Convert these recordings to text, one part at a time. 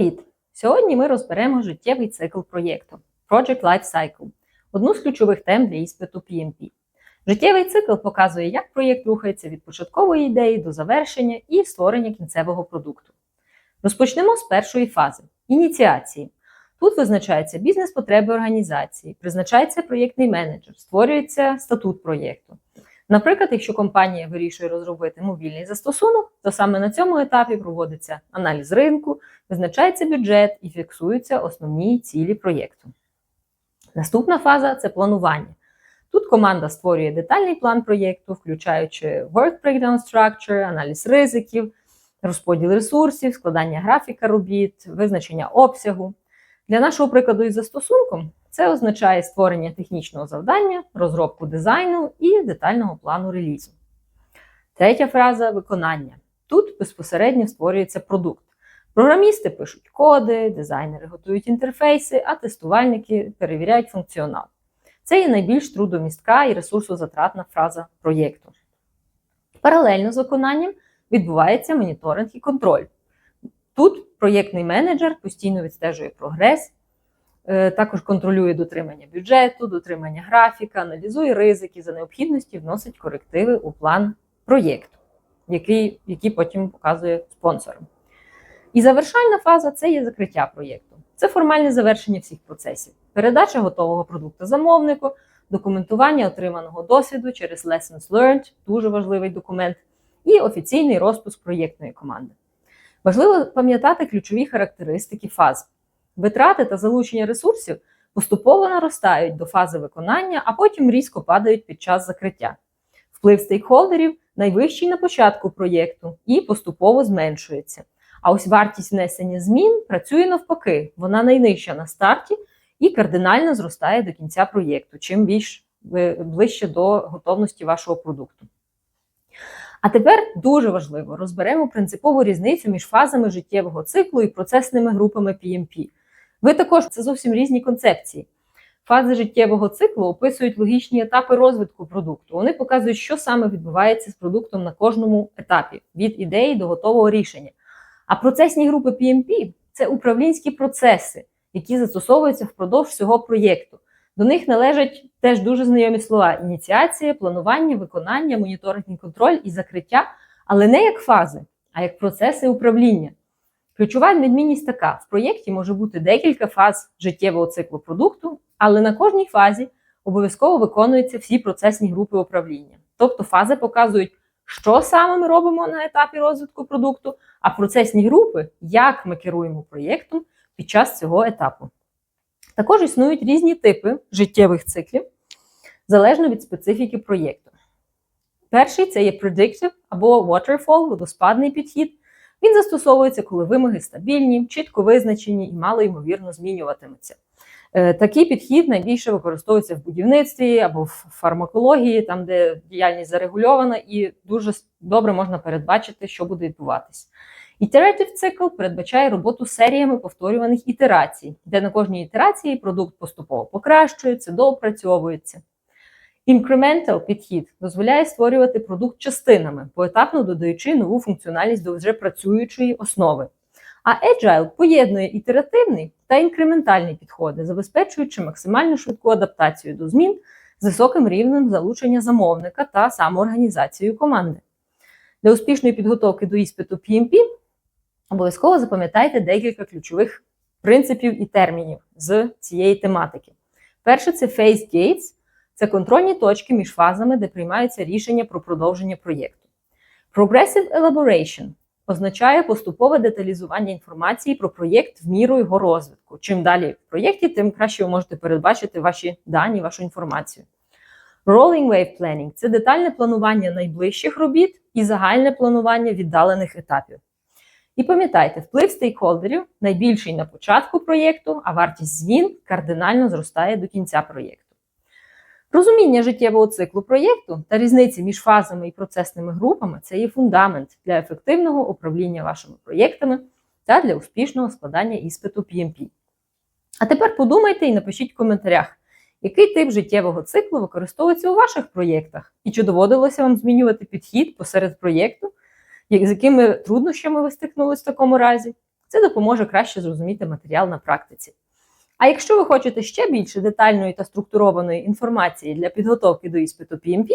Привіт! Сьогодні ми розберемо життєвий цикл проєкту Project Life Cycle, одну з ключових тем для іспиту PMP. Життєвий цикл показує, як проєкт рухається від початкової ідеї до завершення і створення кінцевого продукту. Розпочнемо з першої фази ініціації. Тут визначаються бізнес-потреби організації, призначається проєктний менеджер, створюється статут проєкту. Наприклад, якщо компанія вирішує розробити мобільний застосунок, то саме на цьому етапі проводиться аналіз ринку, визначається бюджет і фіксуються основні цілі проєкту. Наступна фаза це планування. Тут команда створює детальний план проєкту, включаючи work breakdown structure, аналіз ризиків, розподіл ресурсів, складання графіка робіт, визначення обсягу. Для нашого прикладу із застосунком це означає створення технічного завдання, розробку дизайну і детального плану релізу. Третя фраза виконання. Тут безпосередньо створюється продукт. Програмісти пишуть коди, дизайнери готують інтерфейси, а тестувальники перевіряють функціонал. Це є найбільш трудомістка і ресурсозатратна фраза проєкту. Паралельно з виконанням відбувається моніторинг і контроль. Тут проєктний менеджер постійно відстежує прогрес, також контролює дотримання бюджету, дотримання графіка, аналізує ризики, за необхідності вносить корективи у план проєкту, який, який потім показує спонсорам. І завершальна фаза це є закриття проєкту. Це формальне завершення всіх процесів, передача готового продукту замовнику, документування отриманого досвіду через Lessons Learned, дуже важливий документ, і офіційний розпуск проєктної команди. Важливо пам'ятати ключові характеристики фаз. Витрати та залучення ресурсів поступово наростають до фази виконання, а потім різко падають під час закриття. Вплив стейкхолдерів найвищий на початку проєкту і поступово зменшується. А ось вартість внесення змін працює навпаки, вона найнижча на старті і кардинально зростає до кінця проєкту, чим більш ближче до готовності вашого продукту. А тепер дуже важливо розберемо принципову різницю між фазами життєвого циклу і процесними групами PMP. Ви також це зовсім різні концепції. Фази життєвого циклу описують логічні етапи розвитку продукту. Вони показують, що саме відбувається з продуктом на кожному етапі від ідеї до готового рішення. А процесні групи PMP це управлінські процеси, які застосовуються впродовж всього проєкту. До них належать теж дуже знайомі слова: ініціація, планування, виконання, моніторинг і контроль і закриття, але не як фази, а як процеси управління. Ключова відмінність така: в проєкті може бути декілька фаз життєвого циклу продукту, але на кожній фазі обов'язково виконуються всі процесні групи управління. Тобто фази показують, що саме ми робимо на етапі розвитку продукту, а процесні групи, як ми керуємо проєктом під час цього етапу. Також існують різні типи життєвих циклів залежно від специфіки проєкту. Перший це є predictive або waterfall, водоспадний підхід. Він застосовується, коли вимоги стабільні, чітко визначені і мало ймовірно змінюватимуться. Е, такий підхід найбільше використовується в будівництві або в фармакології, там де діяльність зарегульована, і дуже добре можна передбачити, що буде відбуватись. Ітератив цикл передбачає роботу серіями повторюваних ітерацій, де на кожній ітерації продукт поступово покращується, доопрацьовується. Incremental підхід дозволяє створювати продукт частинами, поетапно додаючи нову функціональність до вже працюючої основи. А Agile поєднує ітеративний та інкрементальні підходи, забезпечуючи максимально швидку адаптацію до змін з високим рівнем залучення замовника та самоорганізацією команди. Для успішної підготовки до іспиту PMP обов'язково запам'ятайте декілька ключових принципів і термінів з цієї тематики. Перше це Phase Gates – це контрольні точки між фазами, де приймаються рішення про продовження проєкту. Progressive Elaboration означає поступове деталізування інформації про проєкт в міру його розвитку. Чим далі в проєкті, тим краще ви можете передбачити ваші дані, вашу інформацію. Rolling Wave Planning – це детальне планування найближчих робіт і загальне планування віддалених етапів. І пам'ятайте, вплив стейкхолдерів найбільший на початку проєкту, а вартість змін кардинально зростає до кінця проєкту. Розуміння життєвого циклу проєкту та різниці між фазами і процесними групами це є фундамент для ефективного управління вашими проєктами та для успішного складання іспиту PMP. А тепер подумайте і напишіть в коментарях, який тип життєвого циклу використовується у ваших проєктах, і чи доводилося вам змінювати підхід посеред проєкту, з якими труднощами ви стикнулися в такому разі. Це допоможе краще зрозуміти матеріал на практиці. А якщо ви хочете ще більше детальної та структурованої інформації для підготовки до іспиту PMP,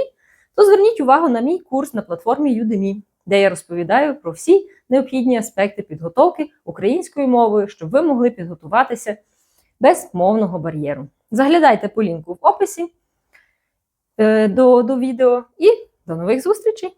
то зверніть увагу на мій курс на платформі Udemy, де я розповідаю про всі необхідні аспекти підготовки українською мовою, щоб ви могли підготуватися без мовного бар'єру. Заглядайте по лінку в описі е, до, до відео і до нових зустрічей!